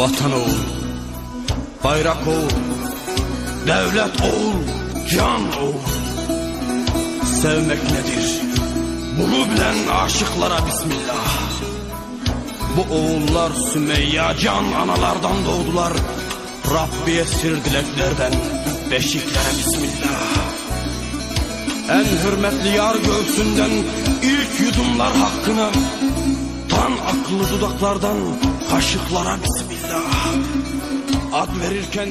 Vatan oğul, bayrak oğul, devlet oğul, can oğul. Sevmek nedir? Bunu bilen aşıklara bismillah. Bu oğullar Sümeyye can analardan doğdular. Rabbi esir dileklerden beşiklere bismillah. En hürmetli yar göğsünden ilk yudumlar hakkına Tan akıllı dudaklardan kaşıklara bismillah Ad verirken